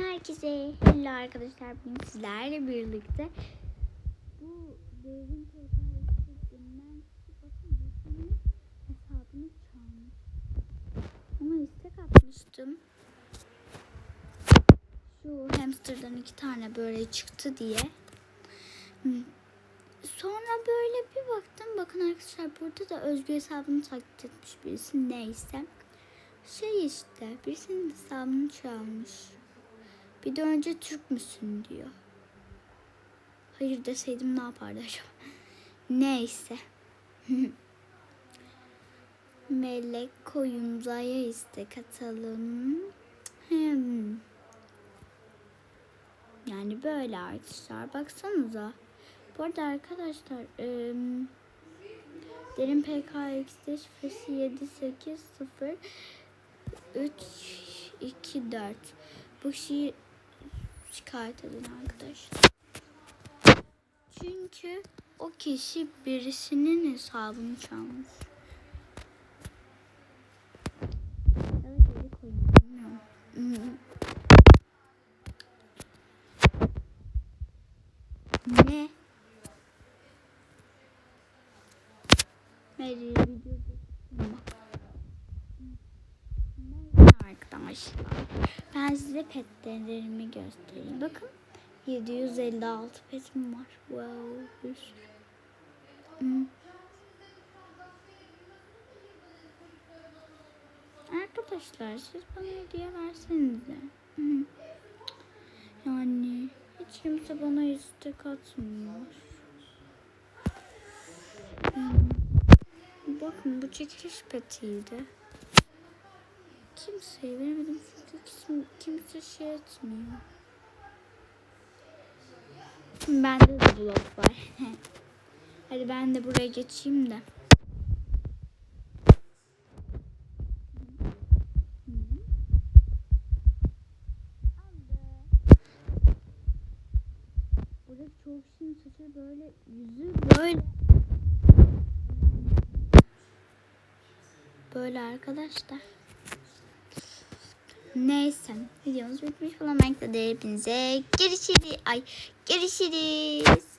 Herkese hello arkadaşlar bugün sizlerle birlikte bu devrim PKX'den bakın birisinin hesabını çalmış. Ona istek atmıştım. Şu hamsterdan iki tane böyle çıktı diye. Hı. Sonra böyle bir baktım. Bakın arkadaşlar burada da özgür hesabını taklit etmiş birisi neyse. Şey işte birisinin hesabını çalmış. Bir de önce Türk müsün diyor. Hayır deseydim ne yapardı acaba? Neyse. Melek koyunzaya istek atalım. Yani böyle arkadaşlar. Baksanıza. Bu arada arkadaşlar ım, Derin PKX'de şifresi 780 3 2 4 Bu şeyi şikayet edin arkadaşlar. Çünkü o kişi birisinin hesabını çalmış. Ne? Video Neyse arkadaşlar. Ben size petlerimi göstereyim. Bakın 756 petim var. Wow. Bir sürü. Hmm. Arkadaşlar siz bana hediye versenize. Hmm. Yani hiç kimse bana istek atmıyor. Hmm. Bakın bu çekiliş petiydi. Kimseyi veremedim çünkü kim, kimse şey etmiyor. Bende de blok var. Hadi ben de buraya geçeyim de. Burada kişinin saçı böyle yüzü böyle. Böyle arkadaşlar. Neyse videomuz bitmiş bulunmaktadır. Hepinize görüşürüz. Ay görüşürüz.